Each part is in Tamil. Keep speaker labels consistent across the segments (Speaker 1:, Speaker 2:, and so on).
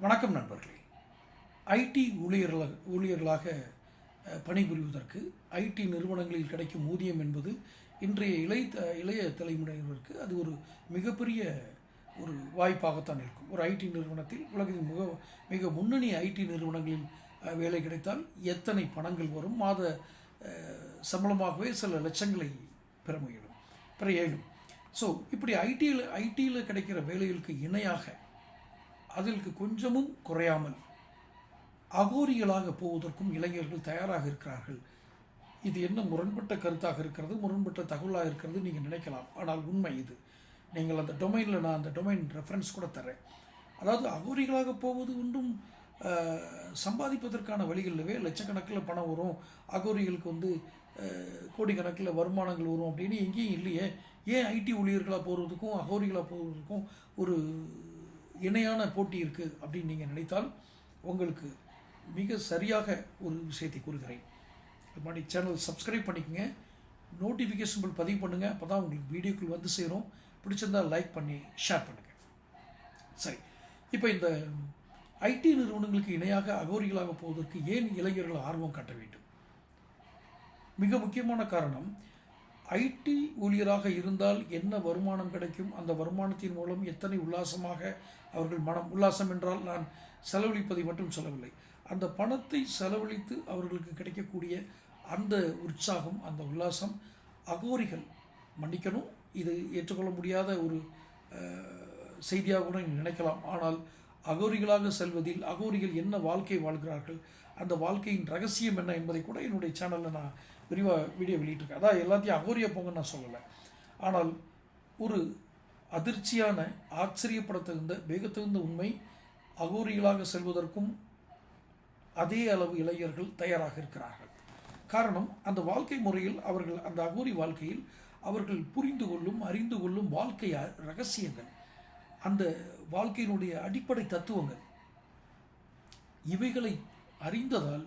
Speaker 1: வணக்கம் நண்பர்களே. ஐடி ஊழியர்களாக ஊழியர்களாக பணிபுரிவதற்கு ஐடி நிறுவனங்களில் கிடைக்கும் ஊதியம் என்பது இன்றைய இளைய த- இளைய தலைமுறையினருக்கு அது ஒரு மிகப்பெரிய ஒரு வாய்ப்பாகத்தான் இருக்கும். ஒரு ஐடி நிறுவனத்தில் உலகின் மிக மிக முன்னணி ஐடி நிறுவனங்களில் வேலை கிடைத்தால் எத்தனை பணங்கள் வரும்? மாத சம்பளமாகவே சில லட்சங்களை பெற முயலும் பெற இயலும். ஸோ இப்படி ஐடியில் ஐடியில் கிடைக்கிற வேலைகளுக்கு இணையாக அதற்கு கொஞ்சமும் குறையாமல் அகோரிகளாக போவதற்கும் இளைஞர்கள் தயாராக இருக்கிறார்கள். இது என்ன முரண்பட்ட கருத்தாக இருக்கிறது முரண்பட்ட தகவலாக இருக்கிறது நீங்கள் நினைக்கலாம். ஆனால் உண்மை இது. நீங்கள் அந்த டொமைனில் நான் அந்த டொமைன் ரெஃபரன்ஸ் கூட தரேன் அதாவது அகோரிகளாக போவது ஒன்றும் சம்பாதிப்பதற்கான வழிகளிலவே லட்சக்கணக்கில் பணம் வரும். அகோரிகளுக்கு வந்து கோடிக்கணக்கில் வருமானங்கள் வரும் அப்படின்னு எங்கேயும் இல்லையே. ஏன் ஐடி ஊழியர்களாக போகிறதுக்கும் அகோரிகளாக போகிறதுக்கும் ஒரு இணையான போட்டி இருக்குது அப்படின்னு நீங்கள் நினைத்தால் உங்களுக்கு மிக சரியாக ஒரு விஷயத்தை கூறுகிறேன். அது மாதிரி சேனல் சப்ஸ்கிரைப் பண்ணிக்கங்க. நோட்டிஃபிகேஷன் பில் பதிவு பண்ணுங்கள் அப்போ தான் உங்களுக்கு வீடியோக்கள் வந்து சேரும். பிடிச்சிருந்தா லைக் பண்ணி ஷேர் பண்ணுங்கள் சரி. இப்போ இந்த ஐடி நிறுவனங்களுக்கு இணையாக அகோரிகளாக போவதற்கு ஏன் இளைஞர்கள் ஆர்வம் காட்ட வேண்டும்? மிக முக்கியமான காரணம் ஐடி ஊழியராக இருந்தால் என்ன வருமானம் கிடைக்கும்? அந்த வருமானத்தின் மூலம் எத்தனை உல்லாசமாக அவர்கள் மனம் உல்லாசம் என்றால் நான் செலவழிப்பதை மட்டும் சொல்லவில்லை. அந்த பணத்தை செலவழித்து அவர்களுக்கு கிடைக்கக்கூடிய அந்த உற்சாகம் அந்த உல்லாசம் அகோரிகள் மன்னிக்கணும். இது ஏற்றுக்கொள்ள முடியாத ஒரு செய்தியாக கூட நினைக்கலாம். ஆனால் அகோரிகளாக செல்வதில் அகோரிகள் என்ன வாழ்க்கை வாழ்கிறார்கள்? அந்த வாழ்க்கையின் ரகசியம் என்ன என்பதை கூட என்னுடைய சேனலில் நான் விரிவாக வீடியோ வெளியிட்டிருக்கேன். அதான் எல்லாத்தையும் அகோரியா போங்கன்னு நான் சொல்லலை. ஆனால் ஒரு அதிர்ச்சியான ஆச்சரியப்படத்தகுந்த வேகத்தகுந்த உண்மை அகோரிகளாக செல்வதற்கும் அதே அளவு இளைஞர்கள் தயாராக இருக்கிறார்கள். காரணம் அந்த வாழ்க்கை முறையில் அவர்கள் அந்த அகோரி வாழ்க்கையில் அவர்கள் புரிந்து கொள்ளும் அறிந்து கொள்ளும் வாழ்க்கை அ- ரகசியங்கள். அந்த வாழ்க்கையினுடைய அடிப்படை தத்துவங்கள். இவைகளை அறிந்ததால்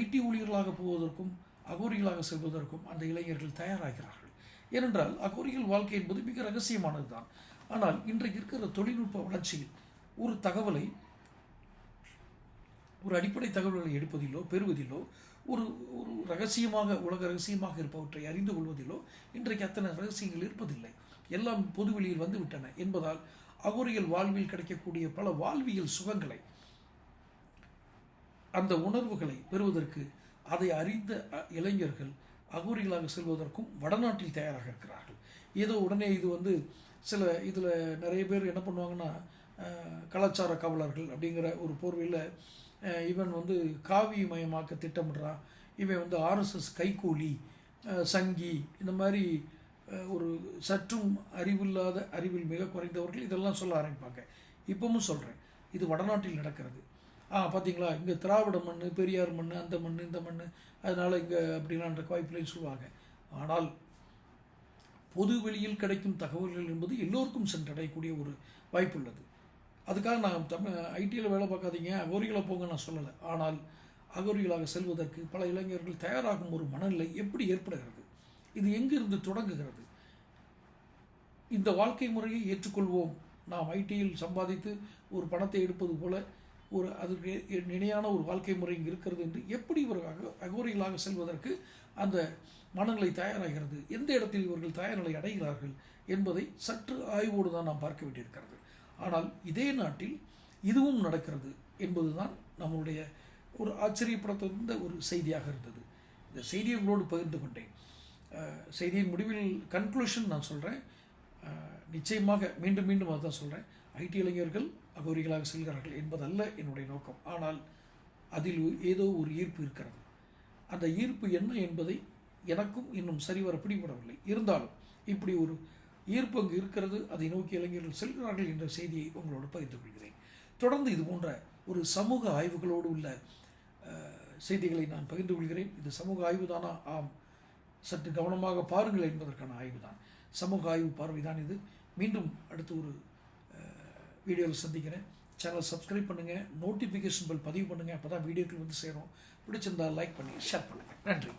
Speaker 1: ஐடி ஊழியர்களாக போவதற்கும் அகோரிகளாக செல்வதற்கும் அந்த இளைஞர்கள் தயாராகிறார்கள். ஏனென்றால் அகோரிகள் வாழ்க்கை என்பது மிக ரகசியமானது தான் ஆனால் இன்றைக்கு இருக்கிற தொழில்நுட்ப வளர்ச்சியில் ஒரு தகவலை ஒரு அடிப்படை தகவல்களை எடுப்பதிலோ பெறுவதிலோ ஒரு ஒரு ரகசியமாக உலக ரகசியமாக இருப்பவற்றை அறிந்து கொள்வதிலோ இன்றைக்கு அத்தனை ரகசியங்கள் இருப்பதில்லை. எல்லாம் பொதுவெளியில் வந்துவிட்டன என்பதால் அகோரியல் வாழ்வில் கிடைக்கக்கூடிய பல வாழ்வியல் சுகங்களை அந்த உணர்வுகளை பெறுவதற்கு அதை அறிந்த இளைஞர்கள் அகூரிகளாக செல்வதற்கும் வடநாட்டில் தயாராக இருக்கிறார்கள். ஏதோ உடனே இது வந்து சில இதில் நிறைய பேர் என்ன பண்ணுவாங்கன்னா கலாச்சார காவலர்கள் அப்படிங்கிற ஒரு போர்வையில் இவன் வந்து காவி மயமாக்க திட்டமிடுறான். இவன் வந்து ஆர்எஸ்எஸ் கைகூலி சங்கி இந்த மாதிரி ஒரு சற்றும் அறிவில்லாத அறிவில் மிக குறைந்தவர்கள் இதெல்லாம் சொல்ல ஆரம்பிப்பாங்க. இப்பவும் சொல்கிறேன் இது வடநாட்டில் நடக்கிறது. ஆ பார்த்தீங்களா இங்கே திராவிட மண் பெரியார் மண் அந்த மண் இந்த மண் அதனால் இங்கே அப்படிலான்ற வாய்ப்பில்லைன்னு சொல்லுவாங்க. ஆனால் பொது வெளியில் கிடைக்கும் தகவல்கள் என்பது எல்லோருக்கும் சென்றடையக்கூடிய ஒரு வாய்ப்பு உள்ளது. அதுக்காக நான் தமிழ் ஐடியில் வேலை பார்க்காதீங்க அகோரிகளை போங்க நான் சொல்லலை. ஆனால் அகோரிகளாக செல்வதற்கு பல இளைஞர்கள் தயாராகும் ஒரு மனநிலை எப்படி ஏற்படுகிறது? இது எங்கிருந்து தொடங்குகிறது? இந்த வாழ்க்கை முறையை ஏற்றுக்கொள்வோம். நாம் ஐடியில் சம்பாதித்து ஒரு பணத்தை எடுப்பது போல ஒரு அதுக்கு இணையான ஒரு வாழ்க்கை முறை இங்கே இருக்கிறது என்று எப்படி ஒரு அகோரிகளாக செல்வதற்கு அந்த மனநிலை தயாராகிறது? எந்த இடத்தில் இவர்கள் தயார்நிலை அடைகிறார்கள் என்பதை சற்று ஆய்வோடு தான் நாம் பார்க்க வேண்டியிருக்கிறது. ஆனால் இதே நாட்டில் இதுவும் நடக்கிறது என்பதுதான் நம்மளுடைய ஒரு ஆச்சரியப்படுத்த ஒரு செய்தியாக இருந்தது. இந்த செய்தியை உங்களோடு பகிர்ந்து கொண்டேன். செய்தியின் முடிவில் கன்க்ளூஷன் நான் சொல்கிறேன் நிச்சயமாக மீண்டும் மீண்டும் அதுதான் சொல்கிறேன் ஐடி இளைஞர்கள் அகோரிகளாக செல்கிறார்கள் என்பதல்ல என்னுடைய நோக்கம். ஆனால் அதில் ஏதோ ஒரு ஈர்ப்பு இருக்கிறது. அந்த ஈர்ப்பு என்ன என்பதை எனக்கும் இன்னும் சரிவர பிடிபடவில்லை. இருந்தாலும் இப்படி ஒரு ஈர்ப்பு அங்கு இருக்கிறது அதை நோக்கி இளைஞர்கள் செல்கிறார்கள் என்ற செய்தியை உங்களோடு பகிர்ந்து கொள்கிறேன். தொடர்ந்து இது போன்ற ஒரு சமூக ஆய்வுகளோடு உள்ள செய்திகளை நான் பகிர்ந்து கொள்கிறேன். இது சமூக ஆய்வு தானா? ஆம். சற்று கவனமாக பாருங்கள் என்பதற்கான ஆய்வு தான் சமூக ஆய்வு பார்வை தான் இது. மீண்டும் அடுத்து ஒரு வீடியோவில் சந்திக்கிறேன். சேனல் சப்ஸ்கிரைப் பண்ணுங்கள் நோட்டிஃபிகேஷன் பெல் பதிவு பண்ணுங்கள் அப்போ தான் வீடியோக்கள் வந்து சேரும். பிடிச்சிருந்தால் லைக் பண்ணி ஷேர் பண்ணுங்கள் நன்றி.